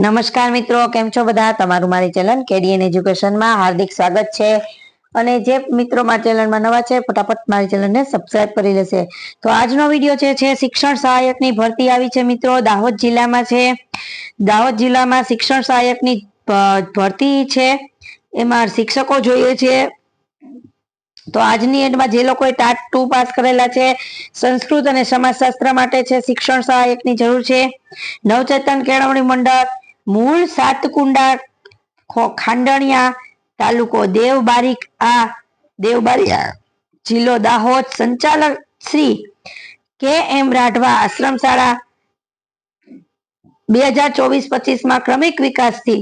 નમસ્કાર મિત્રો, કેમ છો બધા? તમારું મારી ચેનલ કેડીએન એજ્યુકેશનમાં હાર્દિક સ્વાગત છે. અને જે મિત્રો મારા ચેનલમાં નવા છે, ફટાફટ મારી ચેનલને સબસ્ક્રાઇબ કરી લેશે. તો આજનો વીડિયો છે શિક્ષણ સહાયકની ભરતી આવી છે મિત્રો. દાહોદ જિલ્લામાં છે. દાહોદ જિલ્લામાં શિક્ષણ સહાયકની ભરતી છે. એમાં શિક્ષકો જોઈએ છે. તો આજની એડમાં જે લોકોએ ટાટ ટુ પાસ કરેલા છે, સંસ્કૃત અને સમાજશાસ્ત્ર માટે છે શિક્ષણ સહાયકની જરૂર છે. નવચેતન કેળવણી મંડળ મૂળ સાતકુંડા ખાંડણિયા તાલુકો દેવબારીક આ દેવબારીયા જિલ્લો દાહોદ સંચાલક શ્રી કે એમ રાઠવા આશ્રમ શાળા બે હજાર ચોવીસ પચીસમાં ક્રમિક વિકાસથી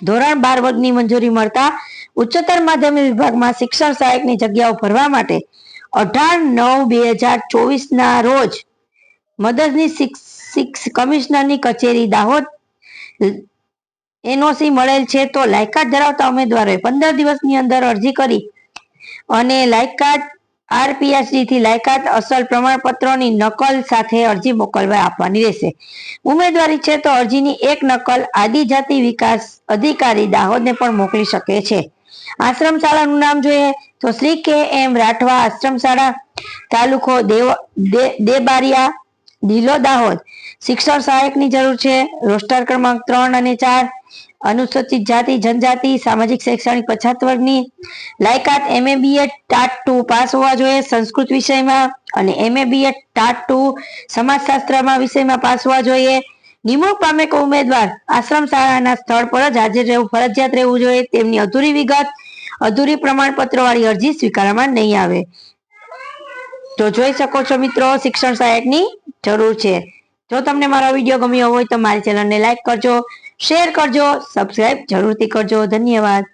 ધોરણ બાર વર્ગની મંજૂરી મળતા ઉચ્ચતર માધ્યમિક વિભાગમાં શિક્ષણ સહાયકની જગ્યાઓ ભરવા માટે અઢાર નવ બે હજાર ચોવીસ ના રોજ મદદની કમિશનરની કચેરી દાહોદ એનઓસી મળેલ છે તો લાયકાત ધરાવતા ઉમેદવારોએ પંદર દિવસની અંદર અરજી કરી અને લાયકાત આરપીએસડી થી લાયકાત અસલ પ્રમાણપત્રોની નકલ સાથે અરજી મોકલવા આપવાની રહેશે. ઉમેદવારી છે તો અરજીની એક નકલ આદિજાતિ વિકાસ અધિકારી દાહોદને પણ મોકલી શકે છે. આશ્રમ શાળાનું નામ જોઈએ તો શ્રી કે એમ રાઠવા આશ્રમ શાળા તાલુકો દેવ દેબારિયા જિલ્લો દાહોદ. શિક્ષણ સહાયકની જરૂર છે. રોસ્ટર ક્રમાંક ત્રણ અને ચાર. અનુસૂચિત જાતિ, જનજાતિ, સામાજિક, શૈક્ષણિક પછાત વર્ગની. લાયકાત MA BEd TAT two pass હોવા જોઈએ સંસ્કૃત વિષયમાં અને એમએ બીએડ ટાટ ટુ સમાજશાસ્ત્રમાં વિષયમાં પાસ હોવા જોઈએ. નિમણૂક પામેક ઉમેદવાર આશ્રમ શાળાના સ્થળ પર જ હાજર રહેવું, ફરજિયાત રહેવું જોઈએ. તેમની અધૂરી વિગત, અધૂરી પ્રમાણપત્ર વાળી અરજી સ્વીકારવામાં નહીં આવે. તો જોઈ શકો છો મિત્રો શિક્ષણ સહાયકની જરૂર છે. જો તમને મારો વીડિયો ગમ્યો હોય તો મારી ચેનલને લાઈક કરજો, શેર કરજો, સબસ્ક્રાઇબ જરૂરથી કરજો. ધન્યવાદ.